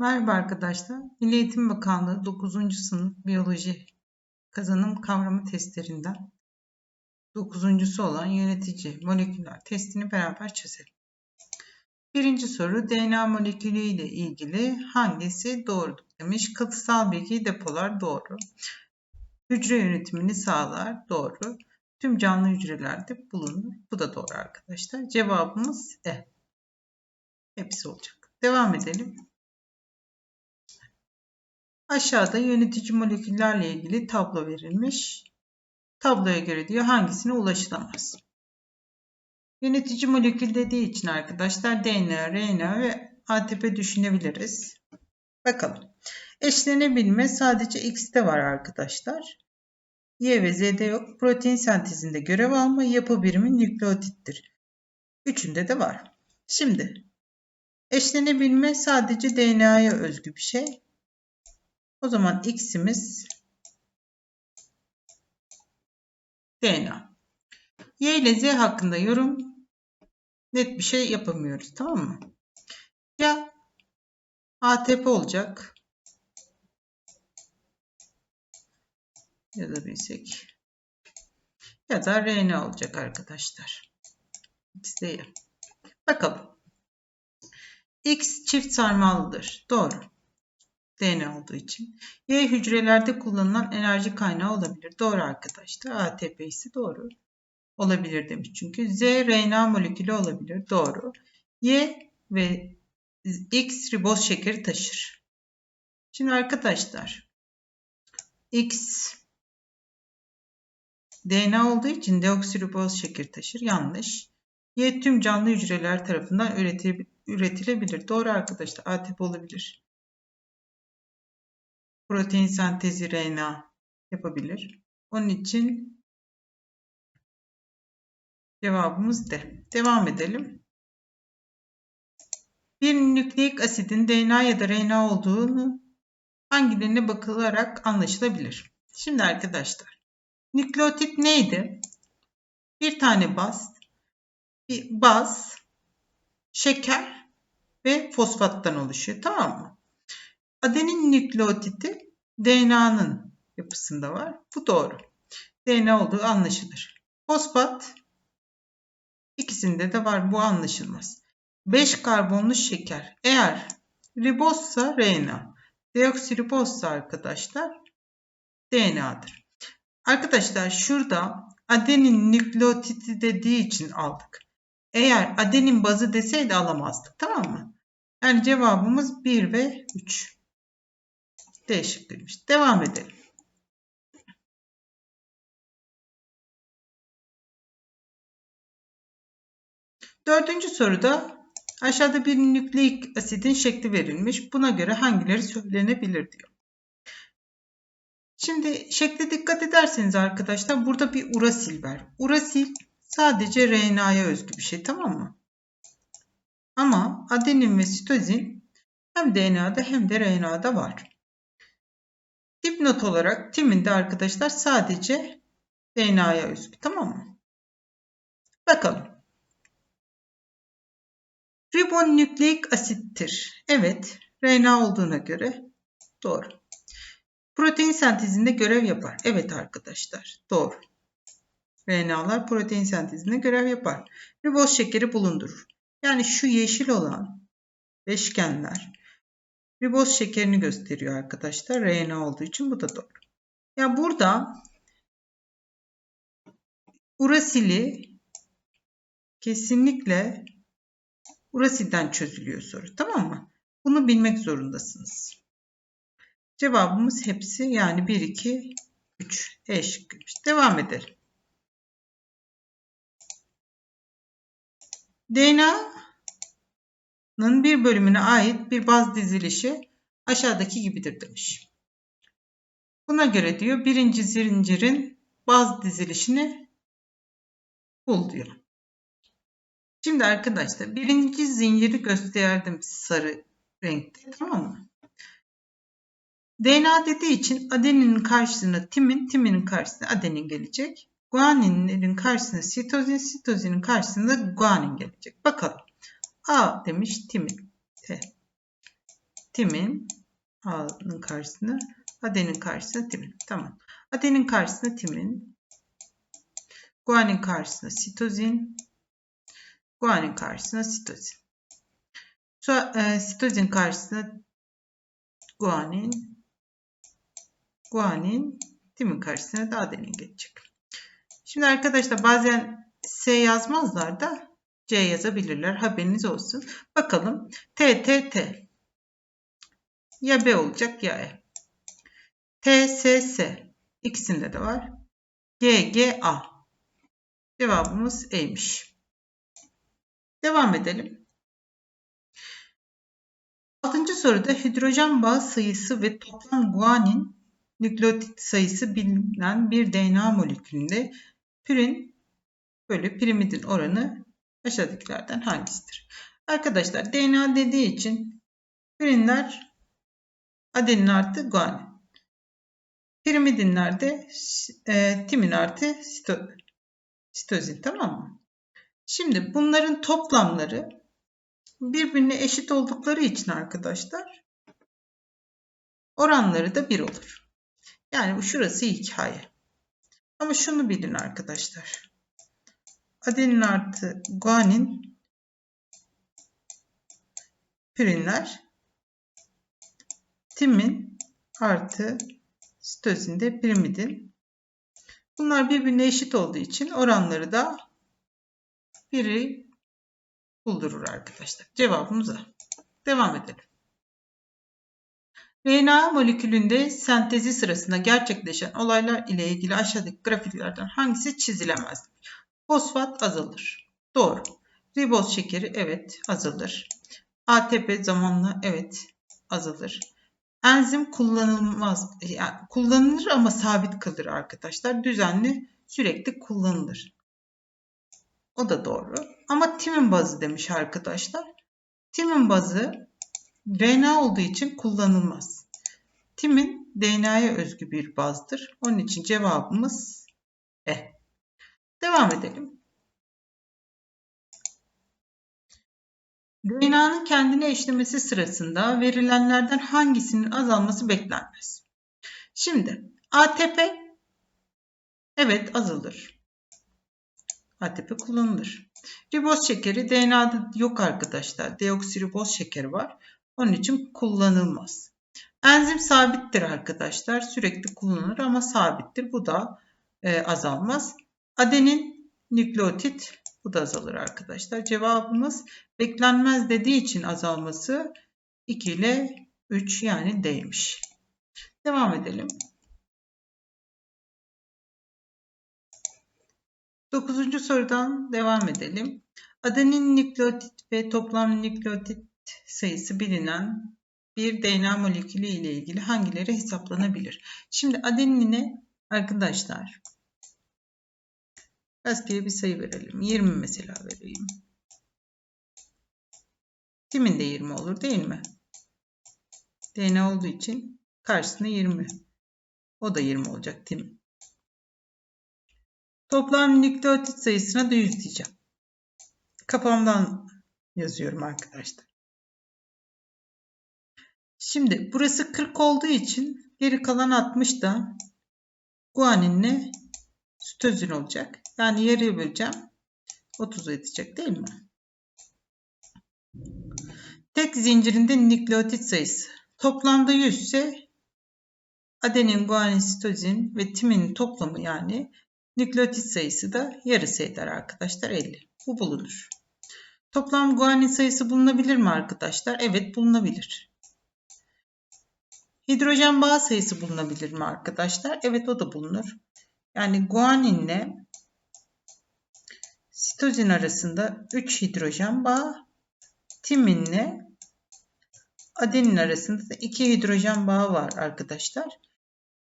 Merhaba arkadaşlar. Milli Eğitim Bakanlığı 9. sınıf biyoloji kazanım kavramı testlerinden 9.sü olan yönetici moleküller testini beraber çözelim. Birinci soru DNA molekülü ile ilgili hangisi doğrudur demiş. Katısal bilgi depolar doğru. Hücre yönetimini sağlar doğru. Tüm canlı hücrelerde bulunur. Bu da doğru arkadaşlar. Cevabımız E. Hepsi olacak. Devam edelim. Aşağıda yönetici moleküllerle ilgili tablo verilmiş. Tabloya göre diyor hangisine ulaşılamaz. Yönetici molekül dediği için arkadaşlar DNA, RNA ve ATP düşünebiliriz. Bakalım. Eşlenebilme sadece X'te var arkadaşlar. Y ve Z'de yok. Protein sentezinde görev alma yapı birimi nükleotittir. Üçünde de var. Şimdi eşlenebilme sadece DNA'ya özgü bir şey. O zaman x'imiz DNA. Y ile Z hakkında yorum net bir şey yapamıyoruz tamam mı? Ya ATP olacak ya da bilsek ya da RNA olacak arkadaşlar. X değil. Bakalım. X çift sarmallıdır. Doğru. DNA olduğu için. Y hücrelerde kullanılan enerji kaynağı olabilir. Doğru arkadaşlar. ATP ise doğru. Olabilir demiş çünkü. Z RNA molekülü olabilir. Doğru. Y ve X riboz şekeri taşır. Şimdi arkadaşlar X DNA olduğu için deoksiriboz şeker taşır. Yanlış. Y tüm canlı hücreler tarafından üretilebilir. Doğru arkadaşlar. ATP olabilir protein sentezi RNA yapabilir. Onun için cevabımız D. Devam edelim. Bir nükleik asidin DNA ya da RNA olduğunu hangilerine bakılarak anlaşılabilir. Şimdi arkadaşlar nükleotit neydi? Bir tane baz, bir baz, şeker ve fosfattan oluşuyor. Tamam mı? Adenin nükleotidi DNA'nın yapısında var. Bu doğru. DNA olduğu anlaşılır. Fosfat ikisinde de var. Bu anlaşılmaz. 5 karbonlu şeker. Eğer ribozsa RNA. Deoksiribozsa arkadaşlar DNA'dır. Arkadaşlar şurada adenin nükleotidi dediği için aldık. Eğer adenin bazı deseydi alamazdık. Tamam mı? Yani cevabımız 1 ve 3. D şıkkıymış. Devam edelim. Dördüncü soruda aşağıda bir nükleik asidin şekli verilmiş. Buna göre hangileri söylenebilir diyor. Şimdi şekle dikkat ederseniz arkadaşlar burada bir urasil var. Urasil sadece RNA'ya özgü bir şey tamam mı? Ama adenin ve sitozin hem DNA'da hem de RNA'da var. Dipnot olarak timinde arkadaşlar sadece DNA'ya özgü. Tamam mı? Bakalım. Ribonükleik asittir. Evet. RNA olduğuna göre doğru. Protein sentezinde görev yapar. Evet arkadaşlar. Doğru. RNA'lar protein sentezinde görev yapar. Riboz şekeri bulundurur. Yani şu yeşil olan beşgenler riboz şekerini gösteriyor arkadaşlar. RNA olduğu için bu da doğru. Ya yani burada urasili kesinlikle urasilden çözülüyor soru. Tamam mı? Bunu bilmek zorundasınız. Cevabımız hepsi yani 1, 2, 3. E şıkkıymış. Devam edelim. DNA bir bölümüne ait bir baz dizilişi aşağıdaki gibidir demiş. Buna göre diyor birinci zincirin baz dizilişini bul diyor. Şimdi arkadaşlar birinci zinciri gösterdim sarı renkte tamam mı? DNA dediği için adeninin karşısına timin, timinin karşısına adenin gelecek. Guaninlerin karşısına sitozin, sitozinin karşısına guanin gelecek. Bakalım. A demiş timin. T. timin A'nın karşısına adenin karşısına timin. Tamam. Adenin karşısına timin. Guanin karşısına sitozin. Guanin karşısına sitozin. Şu e, sitozin karşısına guanin. Guanin timin karşısına da adenin geçecek. Şimdi arkadaşlar bazen S yazmazlar da C yazabilirler. Haberiniz olsun. Bakalım. T, T, T. Ya B olacak ya E. T, S, S. İkisinde de var. G, G, A. Cevabımız E'ymiş. Devam edelim. Altıncı soruda hidrojen bağı sayısı ve toplam guanin nükleotit sayısı bilinen bir DNA molekülünde pürin bölü pirimidin oranı aşağıdakilerden hangisidir? Arkadaşlar DNA dediği için pirinler adenin artı guanin. Pirimidinler de e, timin artı sito, sitozin tamam mı? Şimdi bunların toplamları birbirine eşit oldukları için arkadaşlar oranları da 1 olur. Yani şurası hikaye. Ama şunu bilin arkadaşlar. Adenin artı guanin pirinler timin artı sitozinde pirimidin. Bunlar birbirine eşit olduğu için oranları da biri buldurur arkadaşlar. Cevabımız A. Devam edelim. RNA molekülünde sentezi sırasında gerçekleşen olaylar ile ilgili aşağıdaki grafiklerden hangisi çizilemez? Fosfat azalır. Doğru. Riboz şekeri evet azalır. ATP zamanla evet azalır. Enzim kullanılmaz. Yani kullanılır ama sabit kalır arkadaşlar. Düzenli sürekli kullanılır. O da doğru. Ama timin bazı demiş arkadaşlar. Timin bazı RNA olduğu için kullanılmaz. Timin DNA'ya özgü bir bazdır. Onun için cevabımız E. Devam edelim. DNA'nın kendine eşlemesi sırasında verilenlerden hangisinin azalması beklenmez? Şimdi ATP evet azalır. ATP kullanılır. Riboz şekeri DNA'da yok arkadaşlar. Deoksiriboz şekeri var. Onun için kullanılmaz. Enzim sabittir arkadaşlar. Sürekli kullanılır ama sabittir. Bu da e, azalmaz. Adenin nükleotit bu da azalır arkadaşlar. Cevabımız beklenmez dediği için azalması 2 ile 3 yani D'ymiş. Devam edelim. Dokuzuncu sorudan devam edelim. Adenin nükleotit ve toplam nükleotit sayısı bilinen bir DNA molekülü ile ilgili hangileri hesaplanabilir? Şimdi adenine arkadaşlar rastgele bir sayı verelim. 20 mesela vereyim. Timin de 20 olur değil mi? DNA olduğu için karşısına 20. O da 20 olacak timin. Toplam nükleotit sayısına da 100 diyeceğim. Kafamdan yazıyorum arkadaşlar. Şimdi burası 40 olduğu için geri kalan 60 da guaninle sitozin olacak. Yani yarıya böleceğim. 30 edecek değil mi? Tek zincirinde nükleotit sayısı. Toplamda 100 ise adenin, guanin, sitozin ve timin toplamı yani nükleotit sayısı da yarısı eder arkadaşlar 50. Bu bulunur. Toplam guanin sayısı bulunabilir mi arkadaşlar? Evet bulunabilir. Hidrojen bağ sayısı bulunabilir mi arkadaşlar? Evet o da bulunur. Yani guaninle sitozin arasında 3 hidrojen bağı, timinle adenin arasında da 2 hidrojen bağı var arkadaşlar.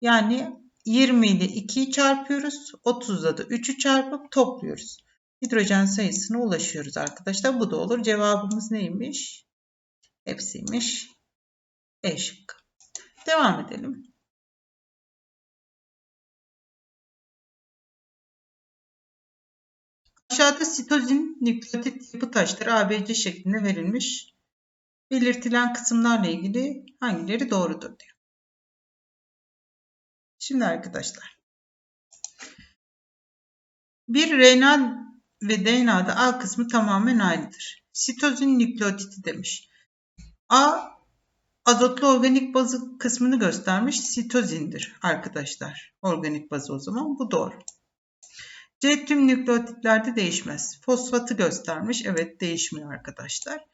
Yani 20 ile 2'yi çarpıyoruz. 30'da da 3'ü çarpıp topluyoruz. Hidrojen sayısına ulaşıyoruz arkadaşlar. Bu da olur. Cevabımız neymiş? Hepsiymiş. E şıkkı. Devam edelim. Aşağıda sitozin nükleotit yapı taşları ABC şeklinde verilmiş. belirtilen kısımlarla ilgili hangileri doğrudur diyor. Şimdi arkadaşlar. Bir RNA ve DNA'da A kısmı tamamen aynıdır. Sitozin nükleotidi demiş. A azotlu organik bazı kısmını göstermiş. Sitozindir arkadaşlar. Organik bazı o zaman. Bu doğru. C tüm nükleotitlerde değişmez. Fosfatı göstermiş. Evet değişmiyor arkadaşlar.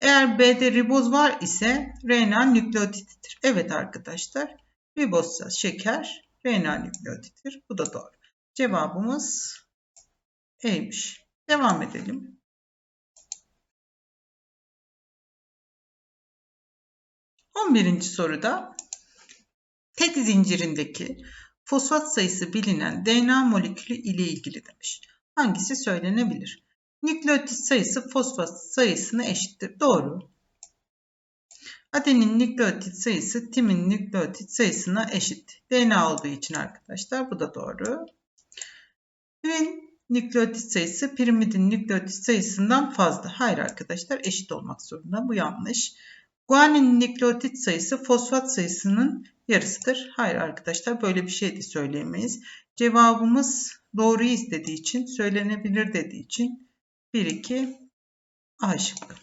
Eğer B'de riboz var ise RNA nükleotittir. Evet arkadaşlar. Ribozsa şeker RNA nükleotittir. Bu da doğru. Cevabımız E'ymiş. Devam edelim. On birinci soruda tek zincirindeki fosfat sayısı bilinen DNA molekülü ile ilgili demiş. Hangisi söylenebilir? Nükleotit sayısı fosfat sayısına eşittir. Doğru. Adenin nükleotit sayısı timin nükleotit sayısına eşit. DNA olduğu için arkadaşlar bu da doğru. Ürün nükleotit sayısı pirimidin nükleotit sayısından fazla. Hayır arkadaşlar eşit olmak zorunda. Bu yanlış. Guanin nükleotit sayısı fosfat sayısının yarısıdır. Hayır arkadaşlar böyle bir şey de söyleyemeyiz. Cevabımız doğruyu istediği için, söylenebilir dediği için 1, 2 A şıkkı.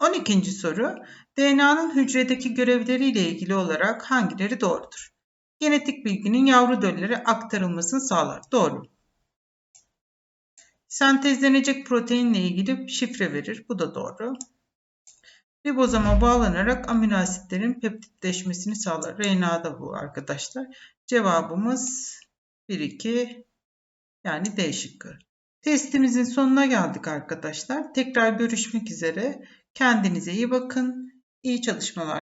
12. soru. DNA'nın hücredeki görevleriyle ilgili olarak hangileri doğrudur? Genetik bilginin yavru döllere aktarılmasını sağlar. Doğru. Sentezlenecek proteinle ilgili şifre verir. Bu da doğru. Ribozoma bağlanarak amino asitlerin peptitleşmesini sağlar. RNA'da bu arkadaşlar. Cevabımız 1, 2 yani D şıkkı. Testimizin sonuna geldik arkadaşlar. Tekrar görüşmek üzere. Kendinize iyi bakın. İyi çalışmalar.